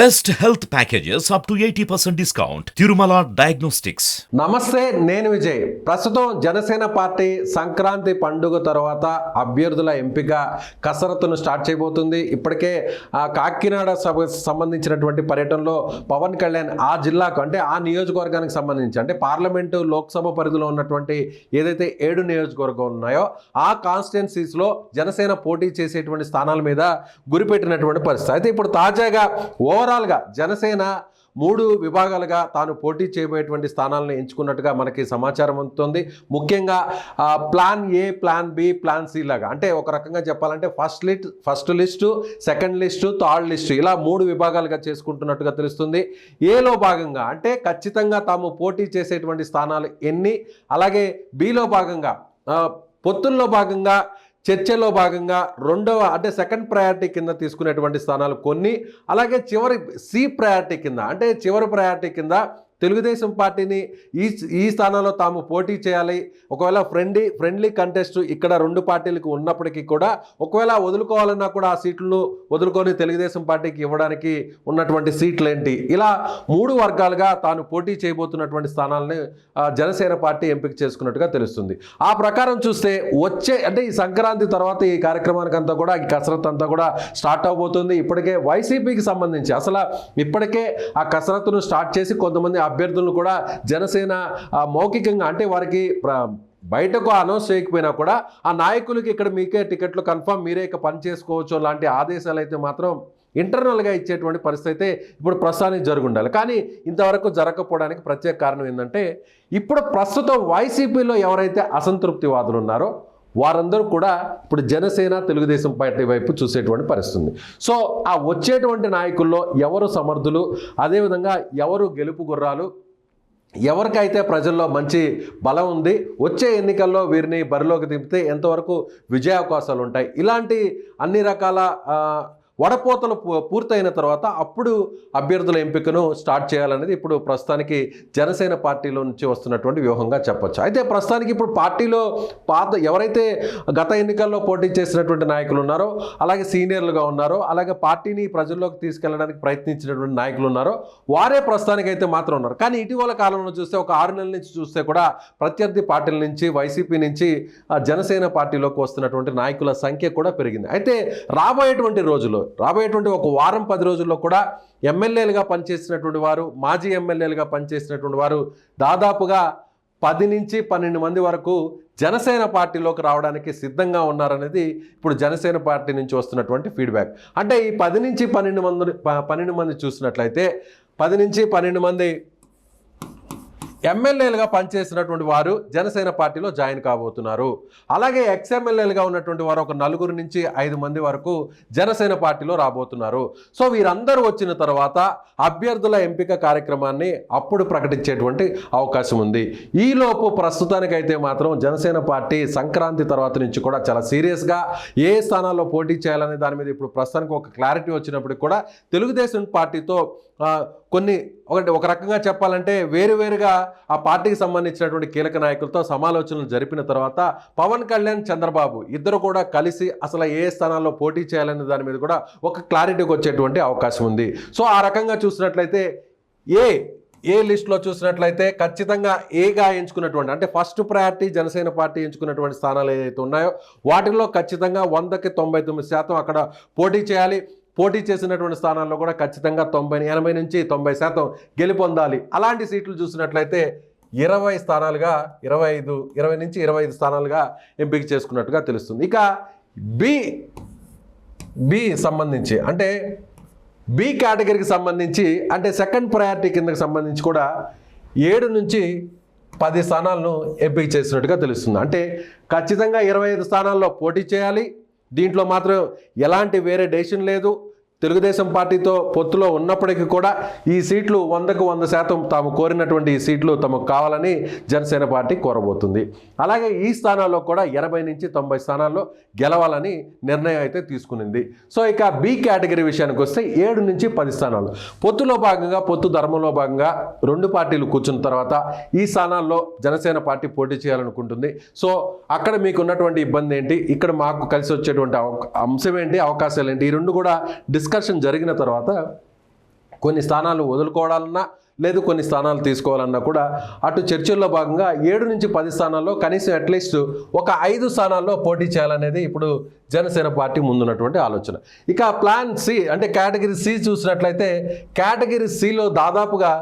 Best health packages up to eighty percent discount. Tirumala diagnostics నమస్తే నేను విజయ్. ప్రస్తుతం Janasena party Sankranti పండుగ తర్వాత అభ్యర్థుల ఎంపిక కసరత్తును స్టార్ట్ చేయబోతుంది. ఇప్పటికే ఆ కాకినాడ సభకు సంబంధించినటువంటి పర్యటనలో పవన్ కళ్యాణ్ ఆ జిల్లాకు అంటే ఆ నియోజకవర్గానికి సంబంధించి అంటే పార్లమెంటు లోక్సభ పరిధిలో ఉన్నటువంటి ఏదైతే ఏడు నియోజకవర్గం ఉన్నాయో ఆ కాన్స్టిట్యున్సీస్లో జనసేన పోటీ చేసేటువంటి స్థానాల మీద గురిపెట్టినటువంటి పరిస్థితి. అయితే ఇప్పుడు తాజాగా ఓవరాల్గా జనసేన మూడు విభాగాలుగా తాను పోటీ చేయబోయేటువంటి స్థానాలను ఎంచుకున్నట్టుగా మనకి సమాచారం అందుతుంది ముఖ్యంగా plan A plan B plan C లాగా. అంటే ఒక రకంగా చెప్పాలంటే first list first list second list third list ఇలా మూడు విభాగాలుగా చేసుకుంటున్నట్టుగా తెలుస్తుంది. ఏలో భాగంగా అంటే ఖచ్చితంగా తాము పోటీ చేసేటువంటి స్థానాలు ఎన్ని? అలాగే బిలో భాగంగా పొత్తుల్లో భాగంగా చర్చలో భాగంగా రెండవ అంటే సెకండ్ ప్రయారిటీ కింద తీసుకునేటువంటి స్థానాలు కొన్ని. అలాగే చివరి సి ప్రయారిటీ కింద అంటే చివరి ప్రయారిటీ కింద తెలుగుదేశం పార్టీని ఈ ఈ స్థానంలో తాము పోటీ చేయాలి. ఒకవేళ ఫ్రెండ్లీ ఫ్రెండ్లీ కంటెస్ట్ ఇక్కడ రెండు పార్టీలకు ఉన్నప్పటికీ కూడా ఒకవేళ వదులుకోవాలన్నా కూడా ఆ సీట్లను వదులుకొని తెలుగుదేశం పార్టీకి ఇవ్వడానికి ఉన్నటువంటి సీట్లు ఏంటి ఇలా మూడు వర్గాలుగా తాను పోటీ చేయబోతున్నటువంటి స్థానాలని జనసేన పార్టీ ఎంపిక చేసుకున్నట్టుగా తెలుస్తుంది. ఆ ప్రకారం చూస్తే వచ్చే అంటే ఈ సంక్రాంతి తర్వాత ఈ కార్యక్రమానికి అంతా కూడా ఈ కసరత్ అంతా కూడా స్టార్ట్ అవబోతుంది. ఇప్పటికే వైసీపీకి సంబంధించి అసలు ఇప్పటికే ఆ కసరత్తును స్టార్ట్ చేసి కొంతమంది అభ్యర్థులను కూడా జనసేన మౌఖికంగా అంటే వారికి బయటకు అనౌన్స్ చేయకపోయినా కూడా ఆ నాయకులకి ఇక్కడ మీకే టికెట్లు కన్ఫర్మ్ మీరే ఇక పని చేసుకోవచ్చు లాంటి ఆదేశాలు అయితే మాత్రం ఇంటర్నల్గా ఇచ్చేటువంటి పరిస్థితి అయితే ఇప్పుడు ప్రస్తుతానికి జరుగుండాలి. కానీ ఇంతవరకు జరగకపోవడానికి ప్రత్యేక కారణం ఏంటంటే ఇప్పుడు ప్రస్తుతం వైసీపీలో ఎవరైతే అసంతృప్తివాదులు ఉన్నారో వారందరూ కూడా ఇప్పుడు జనసేన తెలుగుదేశం పార్టీ వైపు చూసేటువంటి పరిస్థితుంది సో ఆ వచ్చేటువంటి నాయకుల్లో ఎవరు సమర్థులు? అదేవిధంగా ఎవరు గెలుపు గుర్రాలు? ఎవరికైతే ప్రజల్లో మంచి బలం ఉంది వచ్చే ఎన్నికల్లో వీరిని బరిలోకి దింపితే ఎంతవరకు విజయావకాశాలు ఉంటాయి? ఇలాంటి అన్ని రకాల వడపోతలు పూ- పూర్తయిన తర్వాత అప్పుడు అభ్యర్థుల ఎంపికను స్టార్ట్ చేయాలనేది ఇప్పుడు ప్రస్తుతానికి జనసేన పార్టీలో నుంచి వస్తున్నటువంటి వ్యూహంగా చెప్పొచ్చు. అయితే ప్రస్తుతానికి ఇప్పుడు పార్టీలో పాత ఎవరైతే గత ఎన్నికల్లో పోటీ చేసినటువంటి నాయకులు ఉన్నారో అలాగే సీనియర్లుగా ఉన్నారో అలాగే పార్టీని ప్రజల్లోకి తీసుకెళ్ళడానికి ప్రయత్నించినటువంటి నాయకులు ఉన్నారో వారే ప్రస్తుతానికి అయితే మాత్రం ఉన్నారు. కానీ ఇటీవల కాలంలో చూస్తే ఒక ఆరు నెలల నుంచి చూస్తే కూడా ప్రత్యర్థి పార్టీల నుంచి వైసీపీ నుంచి ఆ, జనసేన పార్టీలోకి వస్తున్నటువంటి నాయకుల సంఖ్య కూడా పెరిగింది. అయితే రాబోయేటువంటి రోజుల్లో రాబోయేటువంటి ఒక వారం పది రోజుల్లో కూడా ఎమ్మెల్యేలుగా పనిచేసినటువంటి వారు మాజీ ఎమ్మెల్యేలుగా పనిచేసినటువంటి వారు దాదాపుగా పది నుంచి పన్నెండు మంది వరకు జనసేన పార్టీలోకి రావడానికి సిద్ధంగా ఉన్నారనేది ఇప్పుడు జనసేన పార్టీ నుంచి వస్తున్నటువంటి ఫీడ్బ్యాక్. అంటే ఈ పది నుంచి పన్నెండు మంది ప- పన్నెండు మంది చూసినట్లయితే పది నుంచి పన్నెండు మంది ఎమ్మెల్యేలుగా పనిచేసినటువంటి వారు జనసేన పార్టీలో జాయిన్ కాబోతున్నారు. అలాగే ఎక్స్ ఎమ్మెల్యేలుగా ఉన్నటువంటి వారు ఒక నలుగురు నుంచి ఐదు మంది వరకు జనసేన పార్టీలో రాబోతున్నారు. సో వీరందరూ వచ్చిన తర్వాత అభ్యర్థుల ఎంపిక కార్యక్రమాన్ని అప్పుడు ప్రకటించేటువంటి అవకాశం ఉంది. ఈలోపు ప్రస్తుతానికైతే మాత్రం జనసేన పార్టీ సంక్రాంతి తర్వాత నుంచి కూడా చాలా సీరియస్గా ఏ స్థానాల్లో పోటీ చేయాలనే దాని మీద ఇప్పుడు ప్రస్తుతానికి ఒక క్లారిటీ వచ్చినప్పటికి కూడా తెలుగుదేశం పార్టీతో కొన్ని ఒకటి ఒక రకంగా చెప్పాలంటే వేరువేరుగా ఆ పార్టీకి సంబంధించినటువంటి కీలక నాయకులతో సమాలోచనలు జరిపిన తర్వాత పవన్ కళ్యాణ్ చంద్రబాబు ఇద్దరు కూడా కలిసి అసలు ఏ స్థానాల్లో పోటీ చేయాలనే దాని మీద కూడా ఒక క్లారిటీకి వచ్చేటువంటి అవకాశం ఉంది. సో ఆ రకంగా చూసినట్లయితే ఏ ఏ లిస్టులో చూసినట్లయితే ఖచ్చితంగా ఏగా ఎంచుకున్నటువంటి అంటే ఫస్ట్ ప్రయారిటీ జనసేన పార్టీ ఎంచుకున్నటువంటి స్థానాలు ఏదైతే ఉన్నాయో వాటిల్లో ఖచ్చితంగా వందకి తొంభై తొమ్మిది శాతం అక్కడ పోటీ చేయాలి. పోటీ చేసినటువంటి స్థానాల్లో కూడా ఖచ్చితంగా తొంభై ఎనభై నుంచి తొంభై శాతం గెలుపొందాలి. అలాంటి సీట్లు చూసినట్లయితే ఇరవై స్థానాలుగా ఇరవై ఐదు ఇరవై నుంచి ఇరవై ఐదు స్థానాలుగా ఎంపిక చేసుకున్నట్టుగా తెలుస్తుంది. ఇక బి బి సంబంధించి అంటే బి కేటగిరీకి సంబంధించి అంటే సెకండ్ ప్రయారిటీ కిందకి సంబంధించి కూడా ఏడు నుంచి పది స్థానాలను ఎంపిక చేసినట్టుగా తెలుస్తుంది. అంటే ఖచ్చితంగా ఇరవై ఐదు స్థానాల్లో పోటీ చేయాలి. దీంట్లో మాత్రం ఎలాంటి వేరే డెసిషన్ లేదు. తెలుగుదేశం పార్టీతో పొత్తులో ఉన్నప్పటికీ కూడా ఈ సీట్లు వందకు వంద శాతం తాము కోరినటువంటి ఈ సీట్లు తమకు కావాలని జనసేన పార్టీ కోరబోతుంది. అలాగే ఈ స్థానాల్లో కూడా ఎనభై నుంచి తొంభై స్థానాల్లో గెలవాలని నిర్ణయం అయితే తీసుకునింది. సో ఇక బి కేటగిరీ విషయానికి వస్తే ఏడు నుంచి పది స్థానాలు. పొత్తులో భాగంగా పొత్తు ధర్మంలో భాగంగా రెండు పార్టీలు కూర్చున్న తర్వాత ఈ స్థానాల్లో జనసేన పార్టీ పోటీ చేయాలనుకుంటుంది. సో అక్కడ మీకు ఉన్నటువంటి ఇబ్బంది ఏంటి? ఇక్కడ మాకు కలిసి వచ్చేటువంటి అంశం ఏంటి? అవకాశాలు ఏంటి? ఈ రెండు కూడా డిస్కషన్ జరిగిన తర్వాత కొన్ని స్థానాలు వదులుకోవాలన్నా లేదు కొన్ని స్థానాలు తీసుకోవాలన్నా కూడా అటు చర్చల్లో భాగంగా ఏడు నుంచి పది స్థానాల్లో కనీసం అట్లీస్ట్ ఒక ఐదు స్థానాల్లో పోటీ చేయాలనేది ఇప్పుడు జనసేన పార్టీ ముందున్నటువంటి ఆలోచన. ఇక ప్లాన్ సి అంటే కేటగిరీ సి చూసినట్లయితే కేటగిరీ సిలో దాదాపుగా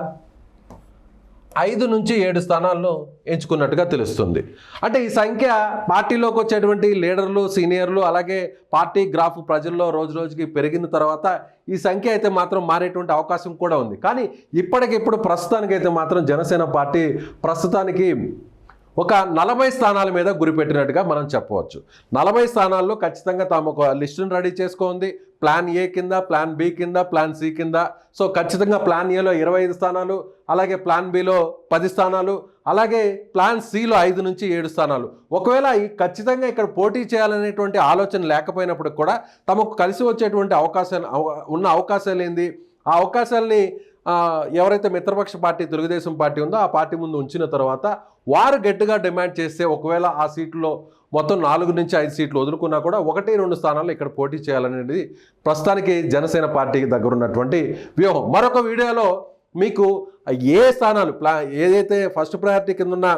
ఐదు నుంచి ఏడు స్థానాలను ఎంచుకున్నట్టుగా తెలుస్తుంది. అంటే ఈ సంఖ్య పార్టీలోకి వచ్చేటువంటి లీడర్లు సీనియర్లు అలాగే పార్టీ గ్రాఫ్ ప్రజల్లో రోజు రోజుకి పెరిగిన తర్వాత ఈ సంఖ్య అయితే మాత్రం మారేటువంటి అవకాశం కూడా ఉంది. కానీ ఇప్పటికిప్పుడు ప్రస్తుతానికైతే మాత్రం జనసేన పార్టీ ప్రస్తుతానికి ఒక నలభై స్థానాల మీద గురిపెట్టినట్టుగా మనం చెప్పవచ్చు. నలభై స్థానాల్లో ఖచ్చితంగా తాము ఒక లిస్టును రెడీ చేసుకోండి ప్లాన్ ఏ కింద ప్లాన్ బి కింద ప్లాన్ సి కింద. సో ఖచ్చితంగా ప్లాన్ ఏలో ఇరవై ఐదు స్థానాలు అలాగే ప్లాన్ బిలో పది స్థానాలు అలాగే ప్లాన్ సిలో ఐదు నుంచి ఏడు స్థానాలు. ఒకవేళ ఖచ్చితంగా ఇక్కడ పోటీ చేయాలనేటువంటి ఆలోచన లేకపోయినప్పుడు కూడా తమకు కలిసి వచ్చేటువంటి అవకాశాలు ఉన్న అవకాశాలు ఏంది? ఆ అవకాశాల్ని ఎవరైతే మిత్రపక్ష పార్టీ తెలుగుదేశం పార్టీ ఉందో ఆ పార్టీ ముందు ఉంచిన తర్వాత వారు గట్టిగా డిమాండ్ చేస్తే ఒకవేళ ఆ సీట్లో మొత్తం నాలుగు నుంచి ఐదు సీట్లు వదులుకున్నా కూడా ఒకటి రెండు స్థానాల్లో ఇక్కడ పోటీ చేయాలనేది ప్రస్తుతానికి జనసేన పార్టీకి దగ్గర ఉన్నటువంటి వ్యూహం. మరొక వీడియోలో మీకు ఏ స్థానాలు ప్లా ఏదైతే ఫస్ట్ ప్రయారిటీ కింద ఉన్న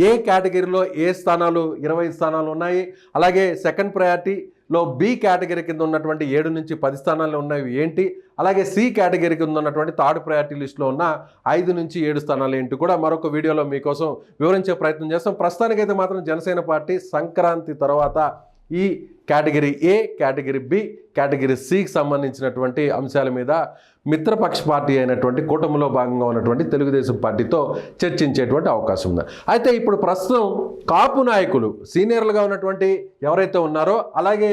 ఏ కేటగిరీలో ఏ స్థానాలు ఇరవై ఐదు స్థానాలు ఉన్నాయి అలాగే సెకండ్ లో బి కేటగిరీ కింద ఉన్నటువంటి ఏడు నుంచి పది స్థానాలు ఉన్నవి ఏంటి? అలాగే సి కేటగిరీ కింద ఉన్నటువంటి థర్డ్ ప్రయారిటీ లిస్టులో ఉన్న ఐదు నుంచి ఏడు స్థానాలు ఏంటి కూడా మరొక వీడియోలో మీకోసం వివరించే ప్రయత్నం చేస్తాం. ప్రస్తుతానికైతే మాత్రం జనసేన పార్టీ సంక్రాంతి తర్వాత ఈ category A category B category సికి సంబంధించినటువంటి అంశాల మీద మిత్రపక్ష పార్టీ అయినటువంటి కూటమిలో భాగంగా ఉన్నటువంటి తెలుగుదేశం పార్టీతో చర్చించేటువంటి అవకాశం ఉంది. అయితే ఇప్పుడు ప్రస్తుతం కాపు నాయకులు సీనియర్లుగా ఉన్నటువంటి ఎవరైతే ఉన్నారో అలాగే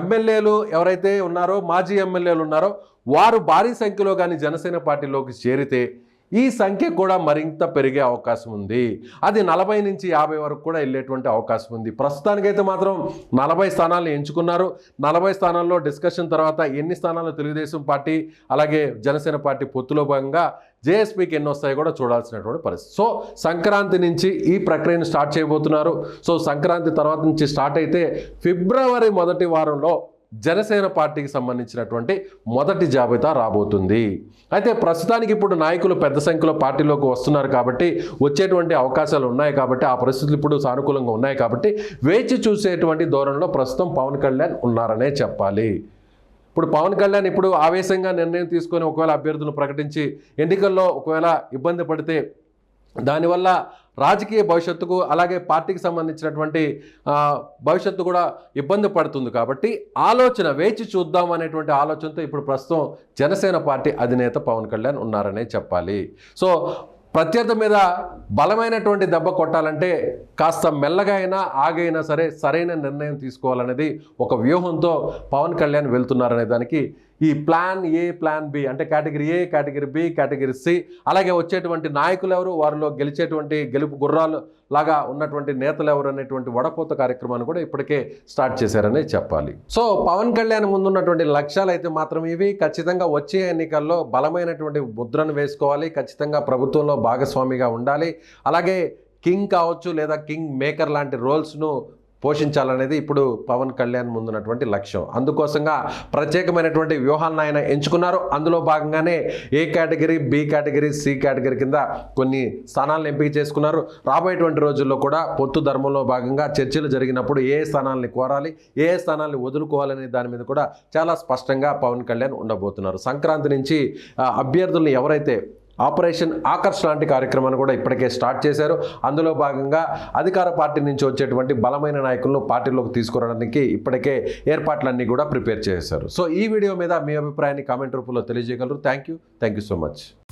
ఎమ్మెల్యేలు ఎవరైతే ఉన్నారో మాజీ ఎమ్మెల్యేలు ఉన్నారో వారు భారీ సంఖ్యలో కానీ జనసేన పార్టీలోకి చేరితే ఈ సంఖ్య కూడా మరింత పెరిగే అవకాశం ఉంది. అది నలభై నుంచి యాభై వరకు కూడా వెళ్ళేటువంటి అవకాశం ఉంది. ప్రస్తుతానికైతే మాత్రం నలభై స్థానాలను ఎంచుకున్నారు. నలభై స్థానాల్లో డిస్కషన్ తర్వాత ఎన్ని స్థానాలు తెలుగుదేశం పార్టీ అలాగే జనసేన పార్టీ పొత్తులో భాగంగా జేఎస్పీకి ఎన్ని వస్తాయో కూడా చూడాల్సినటువంటి పరిస్థితి. సో సంక్రాంతి నుంచి ఈ ప్రక్రియను స్టార్ట్ చేయబోతున్నారు. సో సంక్రాంతి తర్వాత నుంచి స్టార్ట్ అయితే ఫిబ్రవరి మొదటి వారంలో జనసేన పార్టీకి సంబంధించినటువంటి మొదటి జాబితా రాబోతుంది. అయితే ప్రస్తుతానికి ఇప్పుడు నాయకులు పెద్ద సంఖ్యలో పార్టీలోకి వస్తున్నారు కాబట్టి వచ్చేటువంటి అవకాశాలు ఉన్నాయి కాబట్టి ఆ పరిస్థితులు ఇప్పుడు సానుకూలంగా ఉన్నాయి కాబట్టి వేచి చూసేటువంటి ధోరణిలో ప్రస్తుతం పవన్ కళ్యాణ్ ఉన్నారనే చెప్పాలి. ఇప్పుడు పవన్ కళ్యాణ్ ఇప్పుడు ఆవేశంగా నిర్ణయం తీసుకొని ఒకవేళ అభ్యర్థులను ప్రకటించి ఎన్నికల్లో ఒకవేళ ఇబ్బంది పడితే దానివల్ల రాజకీయ భవిష్యత్తుకు అలాగే పార్టీకి సంబంధించినటువంటి భవిష్యత్తు కూడా ఇబ్బంది పడుతుంది కాబట్టి ఆలోచన వేచి చూద్దాం అనేటువంటి ఆలోచనతో ఇప్పుడు ప్రస్తుతం జనసేన పార్టీ అధినేత పవన్ కళ్యాణ్ ఉన్నారనే చెప్పాలి. సో ప్రత్యర్థి మీద బలమైనటువంటి దెబ్బ కొట్టాలంటే కాస్త మెల్లగా అయినా ఆగైనా సరే సరైన నిర్ణయం తీసుకోవాలనేది ఒక వ్యూహంతో పవన్ కళ్యాణ్ వెళ్తున్నారనే దానికి ఈ ప్లాన్ ఏ ప్లాన్ బి అంటే category A category B category C అలాగే వచ్చేటువంటి నాయకులు ఎవరు వారిలో గెలిచేటువంటి గెలుపు గుర్రాలు లాగా ఉన్నటువంటి నేతలు ఎవరు అనేటువంటి వడపోత కార్యక్రమాన్ని కూడా ఇప్పటికే స్టార్ట్ చేశారనే చెప్పాలి. సో పవన్ కళ్యాణ్ ముందున్నటువంటి లక్ష్యాలు అయితే మాత్రం ఇవి. ఖచ్చితంగా వచ్చే ఎన్నికల్లో బలమైనటువంటి ముద్రను వేసుకోవాలి. ఖచ్చితంగా ప్రభుత్వంలో భాగస్వామిగా ఉండాలి. అలాగే కింగ్ కావచ్చు లేదా కింగ్ మేకర్ లాంటి రోల్స్ను పోషించాలనేది ఇప్పుడు పవన్ కళ్యాణ్ ముందున్నటువంటి లక్ష్యం. అందుకోసంగా ప్రత్యేకమైనటువంటి వ్యూహాలను ఆయన ఎంచుకున్నారు. అందులో భాగంగానే A category B category C category కింద కొన్ని స్థానాలను ఎంపిక చేసుకున్నారు. రాబోయేటువంటి రోజుల్లో కూడా పొత్తు ధర్మంలో భాగంగా చర్చలు జరిగినప్పుడు ఏ స్థానాలని కోరాలి ఏ స్థానాన్ని వదులుకోవాలనే దాని మీద కూడా చాలా స్పష్టంగా పవన్ కళ్యాణ్ ఉండబోతున్నారు. సంక్రాంతి నుంచి అభ్యర్థులను ఎవరైతే ఆపరేషన్ ఆకర్ష్ లాంటి కార్యక్రమాన్ని కూడా ఇప్పటికే స్టార్ట్ చేశారు. అందులో భాగంగా అధికార పార్టీ నుంచి వచ్చేటువంటి బలమైన నాయకులను పార్టీలోకి తీసుకురావడానికి ఇప్పటికే ఏర్పాట్లన్నీ కూడా ప్రిపేర్ చేశారు. సో ఈ వీడియో మీద మీ అభిప్రాయాన్ని కామెంట్ రూపంలో తెలియజేయగలరు. Thank you. Thank you so much.